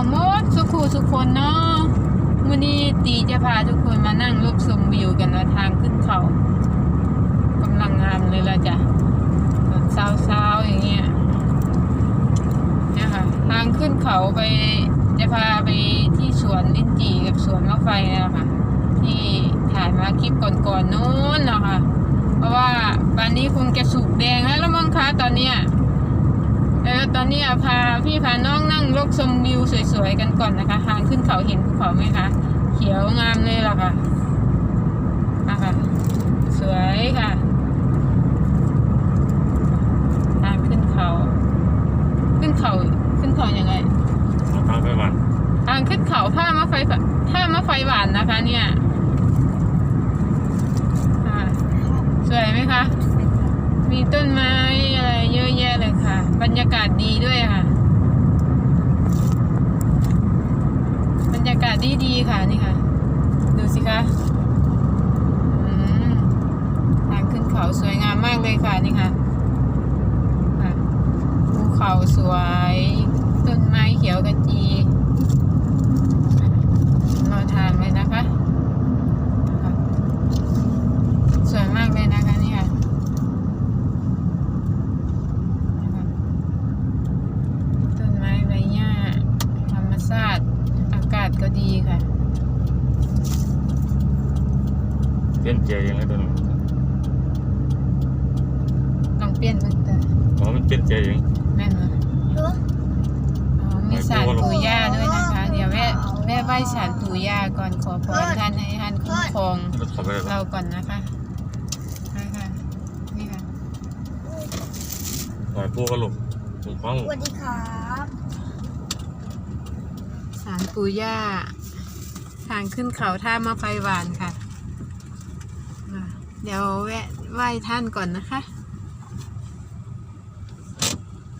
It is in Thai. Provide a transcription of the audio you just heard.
องมดสุขูสุคนเนาะวันนี้ตีจะพาทุกคนมานั่งรบชมวิวกันว่าทางขึ้นเขากำลังงามเลยละจ้ะเช้าเช้าๆอย่างเงี้ยเนี่ยค่ะทางขึ้นเขาไปจะพาไปที่สวนลิ้นจี่กับสวนมะไฟนะคะที่ถ่ายมาคลิปก่อนๆนู้นเนาะค่ะเพราะว่าวันนี้คงจะสุกแดงแล้วมั้งคะตอนเนี้ย เออตอนนี้อะพาพี่พาน้องนั่งรกชมวิวสวยๆกันก่อนนะคะ ทางขึ้นเขาเห็นภูเขาไหมคะเขียวงามเลยล่ะค่ะนะคะสวยค่ะทางขึ้นเขา ขึ้นเขาขึ้นเขายังไงทางไปวันทางขึ้นเขาท่ามะไฟฝท่ามะไฟหวานนะคะ เนี่ยอ่าสวยไหมคะ มีต้นไม้อะไรเยอะ แยะเลยค่ะ บรรยากาศดีด้วยค่ะ บรรยากาศดีดีค่ะนี่ค่ะ ดูสิคะทางขึ้นเขาสวยงามมากเลยค่ะนี่ค่ะภูเขาสวย ต้นไม้เขียวกระจีรอทางเลยนะคะค่ะสวยมากเลยนะคะนี่ค่ะ ต้นไม้ใบหญ้าธรรมชาติ อากาศก็ดีค่ะ เปลี่ยนเจียยังไงตัวนึงลองเปลี่ยนมันเตออ๋อมันเปลี่ยนเจียยังแม่นเหรอรู้ อ๋อมีสารปู่ย่าด้วยนะคะ เดี๋ยวแม่แม่ไหว้สารปู่ย่าก่อนขอพรท่านให้ท่านคุ้มครองรถขับไปเลยเราก่อนนะคะนะคะนี่ค่ะหอยปูกระหลุกถูกต้องสวัสดีครับสารปู่ย่า ทางขึ้นเขาท่ามะไฟหวานค่ะอะเดี๋ยวแวะไหว้ท่านก่อนนะคะ